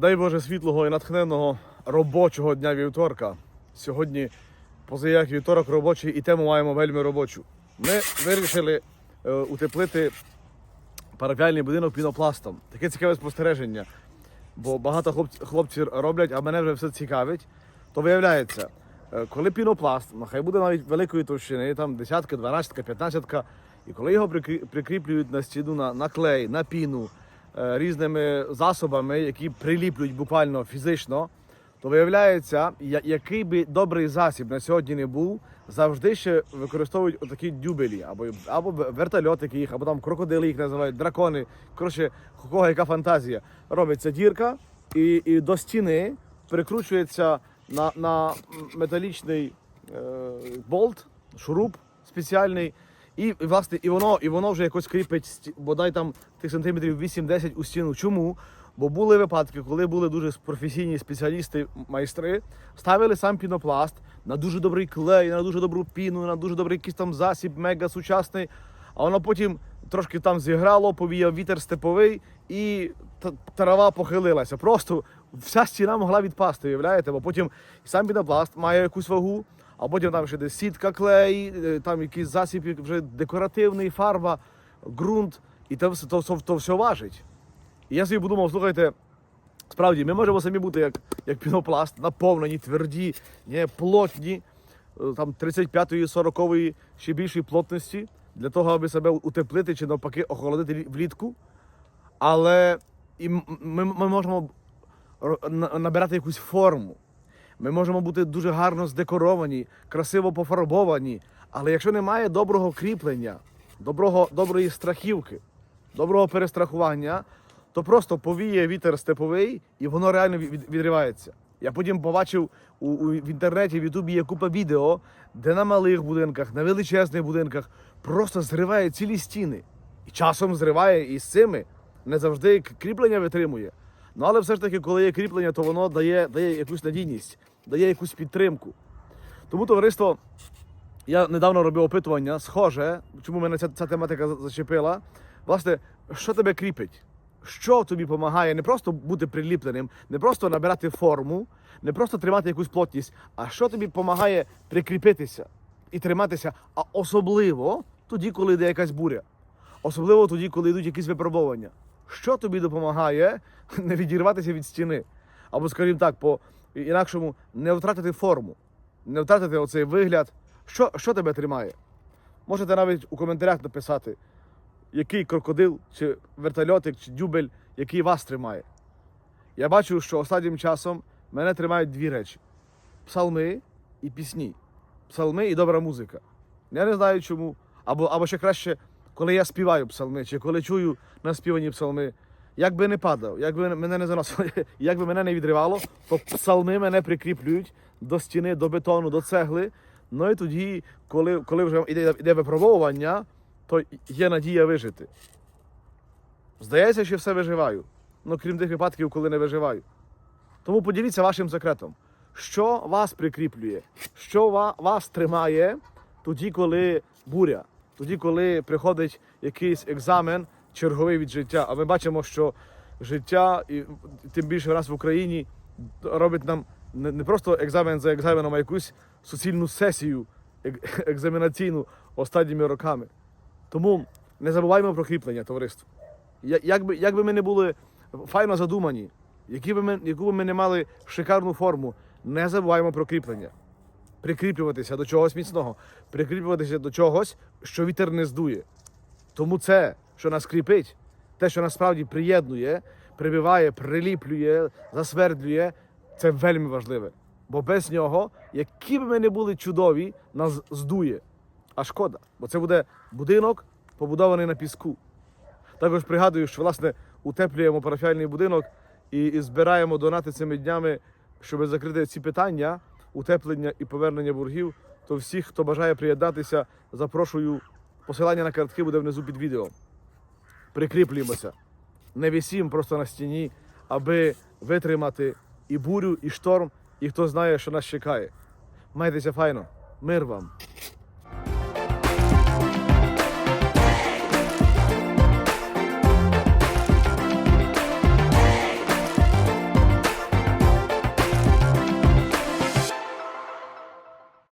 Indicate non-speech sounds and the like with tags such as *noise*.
Дай Боже світлого і натхненного робочого дня вівторка. Сьогодні, позаяк вівторок робочий, і тему маємо вельми робочу. Ми вирішили е, утеплити парафіальний будинок пінопластом. Таке цікаве спостереження. Бо багато хлопців, хлопців роблять, а мене вже все цікавить. То виявляється, е, коли пінопласт, ну, хай буде навіть великої товщини, там десятка, дванадцятка, п'ятнадцятка, і коли його прикріплюють на стіну, на, на клей, на піну, різними засобами, які приліплюють буквально фізично, то виявляється, який би добрий засіб на сьогодні не був, завжди ще використовують отакі дюбелі, або, або вертольотики їх, або там крокодили їх називають, дракони. Коротше, кого яка фантазія. Робиться дірка, і, і до стіни прикручується на, на металічний е, болт, шуруп спеціальний. І, власне, і воно, і воно вже якось кріпить бодай там тих сантиметрів 8-10 у стіну. Чому? Бо були випадки, коли були дуже професійні спеціалісти, майстри, ставили сам пінопласт на дуже добрий клей, на дуже добру піну, на дуже добрий якийсь там засіб, мега сучасний. А воно потім трошки там зіграло, повіяв вітер степовий, і трава похилилася. Просто вся стіна могла відпасти, уявляєте? Бо потім сам пінопласт має якусь вагу, а потім там ще десь сітка клей, е, там якийсь засіб вже декоративний, фарба, ґрунт, і все- то, то, то все важить. І я собі подумав, слухайте, справді, ми можемо самі бути як, як пінопласт, наповнені, тверді, не, плотні, е, там 35-ї, 40-ї, ще більшої плотності, для того, аби себе утеплити чи навпаки охолодити влітку. Але і ми, ми можемо набирати якусь форму. Ми можемо бути дуже гарно здекоровані, красиво пофарбовані. Але якщо немає доброго кріплення, доброго, доброї страхівки, доброго перестрахування, то просто повіє вітер степовий і воно реально від- від- відривається. Я потім побачив у, у, в інтернеті, в Ютубі є купа відео, де на малих будинках, на величезних будинках просто зриває цілі стіни. І часом зриває і з цими не завжди кріплення витримує. Ну але все ж таки, коли є кріплення, то воно дає, дає якусь надійність, дає якусь підтримку. Тому товариство, я недавно робив опитування, схоже, чому мене ця, ця тематика зачепила. Власне, що тебе кріпить? Що тобі допомагає не просто бути приліпленим, не просто набирати форму, не просто тримати якусь плотність, а що тобі допомагає прикріпитися і триматися, а особливо тоді, коли йде якась буря. Особливо тоді, коли йдуть якісь випробування. Що тобі допомагає *laughs* не відірватися від стіни? Або, скажімо так, по інакшому не втратити форму, не втратити оцей вигляд. Що, що тебе тримає? Можете навіть у коментарях написати, який крокодил, чи вертольотик, чи дюбель, який вас тримає. Я бачу, що останнім часом мене тримають дві речі: псалми і пісні. Псалми і добра музика. Я не знаю чому. Або, або ще краще, коли я співаю псалми, чи коли чую наспівані псалми. Як би не падав, як би мене не заносило, *laughs* як би мене не відривало, то псалми мене прикріплюють до стіни, до бетону, до цегли. Ну і тоді, коли, коли вже йде, йде випробовування, то є надія вижити. Здається, що все виживаю. Ну, крім тих випадків, коли не виживаю. Тому поділіться вашим секретом, що вас прикріплює, що вас тримає тоді, коли буря, тоді, коли приходить якийсь екзамен черговий від життя. А ми бачимо, що життя, і тим більше в нас в Україні, робить нам не просто екзамен за екзаменом, а якусь суцільну сесію ек- *laughs* екзаменаційну останніми роками. Тому не забуваймо про кріплення, товариство. Як би, як би ми не були файно задумані, які би ми, яку би ми не мали шикарну форму, не забуваємо про кріплення. Прикріплюватися до чогось міцного, прикріплюватися до чогось, що вітер не здує. Тому це, що нас кріпить, те, що насправді приєднує, прибиває, приліплює, засвердлює, це вельми важливе. Бо без нього, які б ми не були чудові, нас здує. А шкода, бо це буде будинок, побудований на піску. Також пригадую, що власне утеплюємо парафіальний будинок і, і збираємо донати цими днями, щоб закрити ці питання, утеплення і повернення боргів. То всіх, хто бажає приєднатися, запрошую. Посилання на картки буде внизу під відео. Прикріплюємося. Не вісім просто на стіні, аби витримати і бурю, і шторм, і хто знає, що нас чекає. Майтеся файно. Мир вам!